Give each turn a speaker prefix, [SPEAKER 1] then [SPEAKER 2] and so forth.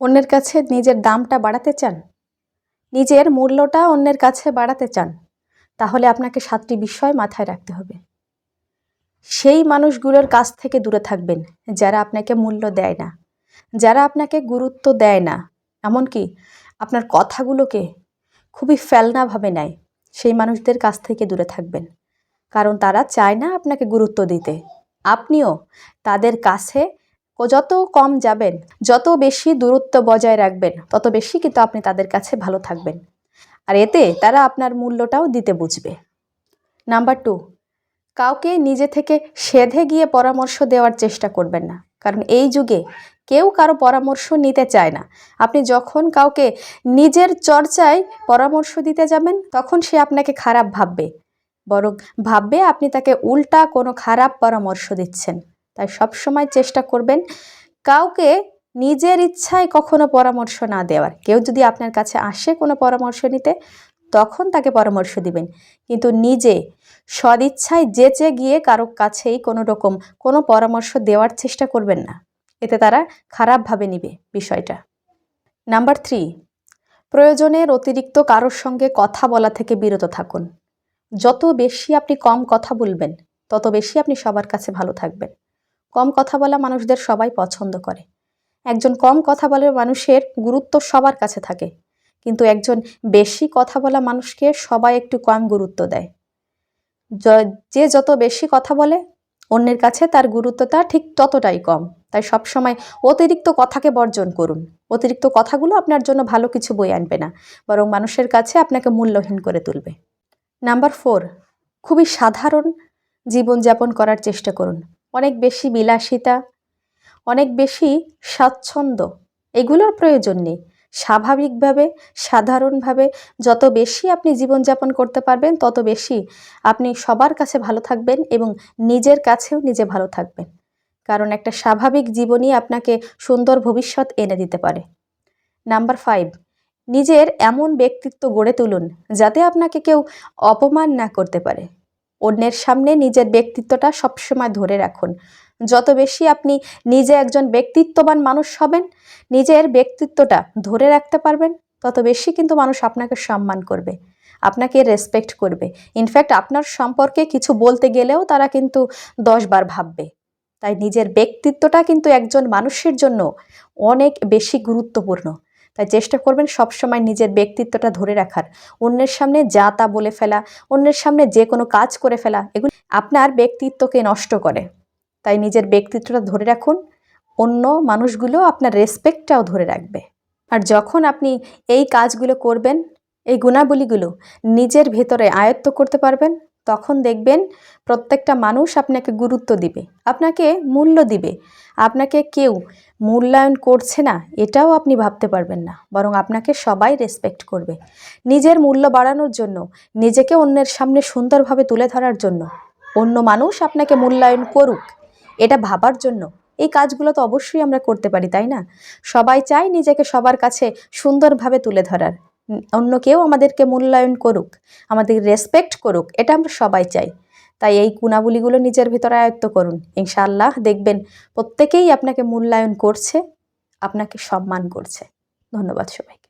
[SPEAKER 1] অন্যের কাছে নিজের দামটা বাড়াতে চান? নিজের মূল্যটা অন্যের কাছে বাড়াতে চান? তাহলে আপনাকে সাতটি বিষয় মাথায় রাখতে হবে। সেই মানুষগুলোর কাছ থেকে দূরে থাকবেন, যারা আপনাকে মূল্য দেয় না, যারা আপনাকে গুরুত্ব দেয় না। এমনকি আপনার কথাগুলোকে খুবই ফেলনাভাবে নেয়। সেই মানুষদের কাছ থেকে দূরে থাকবেন। কারণ তারা চায় না আপনাকে গুরুত্ব দিতে। আপনিও তাদের কাছে যত কম যাবেন, যত বেশি দূরত্ব বজায় রাখবেন, তত বেশি কিন্তু আপনি তাদের কাছে ভালো থাকবেন। আর এতে তারা আপনার মূল্যটাও দিতে বুঝবে। নাম্বার টু, কাউকে নিজে থেকে সেধে গিয়ে পরামর্শ দেওয়ার চেষ্টা করবেন না। কারণ এই যুগে কেউ কারও পরামর্শ নিতে চায় না। আপনি যখন কাউকে নিজের চর্চায় পরামর্শ দিতে যাবেন, তখন সে আপনাকে খারাপ ভাববে। বরং ভাববে আপনি তাকে উল্টা কোনো খারাপ পরামর্শ দিচ্ছেন। তাই সবসময় চেষ্টা করবেন কাউকে নিজের ইচ্ছায় কখনো পরামর্শ না দেওয়ার। কেউ যদি আপনার কাছে আসে কোনো পরামর্শ নিতে, তখন তাকে পরামর্শ দিবেন। কিন্তু নিজে সদিচ্ছায় যেচে গিয়ে কারও কাছেই কোনো রকম কোনো পরামর্শ দেওয়ার চেষ্টা করবেন না। এতে তারা খারাপভাবে নিবে বিষয়টা। নাম্বার থ্রি, প্রয়োজনের অতিরিক্ত কারোর সঙ্গে কথা বলা থেকে বিরত থাকুন। যত বেশি আপনি কম কথা বলবেন, তত বেশি আপনি সবার কাছে ভালো থাকবেন। কম কথা বলা মানুষদের সবাই পছন্দ করে। একজন কম কথা বলে মানুষের গুরুত্ব সবার কাছে থাকে, কিন্তু একজন বেশি কথা বলা মানুষকে সবাই একটু কম গুরুত্ব দেয়। যে যত বেশি কথা বলে, অন্যের কাছে তার গুরুত্বটা ঠিক ততটাই কম। তাই সবসময় অতিরিক্ত কথাকে বর্জন করুন। অতিরিক্ত কথাগুলো আপনার জন্য ভালো কিছু বই আনবে না, বরং মানুষের কাছে আপনাকে মূল্যহীন করে তুলবে। নাম্বার ফোর, খুবই সাধারণ জীবনযাপন করার চেষ্টা করুন। অনেক বেশি বিলাসিতা, অনেক বেশি স্বাচ্ছন্দ্য। এগুলোর প্রয়োজন নেই। স্বাভাবিকভাবে, সাধারণভাবে যত বেশি আপনি জীবনযাপন করতে পারবেন, তত বেশি আপনি সবার কাছে ভালো থাকবেন এবং নিজের কাছেও নিজে ভালো থাকবেন। কারণ একটা স্বাভাবিক জীবনই আপনাকে সুন্দর ভবিষ্যৎ এনে দিতে পারে। নাম্বার ফাইভ, নিজের এমন ব্যক্তিত্ব গড়ে তুলুন যাতে আপনাকে কেউ অপমান না করতে পারে। অন্যের সামনে নিজের ব্যক্তিত্বটা সবসময় ধরে রাখুন। যত বেশি আপনি নিজে একজন ব্যক্তিত্ববান মানুষ হবেন, নিজের ব্যক্তিত্বটা ধরে রাখতে পারবেন, তত বেশি কিন্তু মানুষ আপনাকে সম্মান করবে, আপনাকে রেসপেক্ট করবে। ইনফ্যাক্ট আপনার সম্পর্কে কিছু বলতে গেলেও তারা কিন্তু দশবার ভাববে। তাই নিজের ব্যক্তিত্বটা কিন্তু একজন মানুষের জন্য অনেক বেশি গুরুত্বপূর্ণ। তাই চেষ্টা করবেন সবসময় নিজের ব্যক্তিত্বটা ধরে রাখার। অন্যের সামনে যা তা বলে ফেলা, অন্যের সামনে যে কোনো কাজ করে ফেলা, এগুলো আপনার ব্যক্তিত্বকে নষ্ট করে। তাই নিজের ব্যক্তিত্বটা ধরে রাখুন, অন্য মানুষগুলো আপনার রেসপেক্টটাও ধরে রাখবে। আর যখন আপনি এই কাজগুলো করবেন, এই গুণাবলীগুলো নিজের ভেতরে আয়ত্ত করতে পারবেন তখন দেখবেন প্রত্যেকটা মানুষ আপনাকে গুরুত্ব দিবে, আপনাকে মূল্য দিবে, আপনাকে কেউ মূল্যায়ন করছে না, এটাও আপনি ভাবতে পারবেন না, বরং আপনাকে সবাই রেসপেক্ট করবে। নিজের মূল্য বাড়ানোর জন্য, নিজেকে অন্যের সামনে সুন্দরভাবে তুলে ধরার জন্য অন্য মানুষ আপনাকে মূল্যায়ন করুক, এটা ভাবার জন্য। এই কাজগুলো তো অবশ্যই আমরা করতে পারি, তাই না? সবাই চায় নিজেকে সবার কাছে সুন্দরভাবে তুলে ধরার। অন্য কেউ আমাদেরকে মূল্যায়ন করুক, আমাদের রেসপেক্ট করুক, এটা আমরা সবাই চাই। তাই এই গুণাবলীগুলো নিজের ভিতরে আয়ত্ত করুন। ইনশাআল্লাহ দেখবেন প্রত্যেকেই আপনাকে মূল্যায়ন করছে, আপনাকে সম্মান করছে। ধন্যবাদ সবাইকে।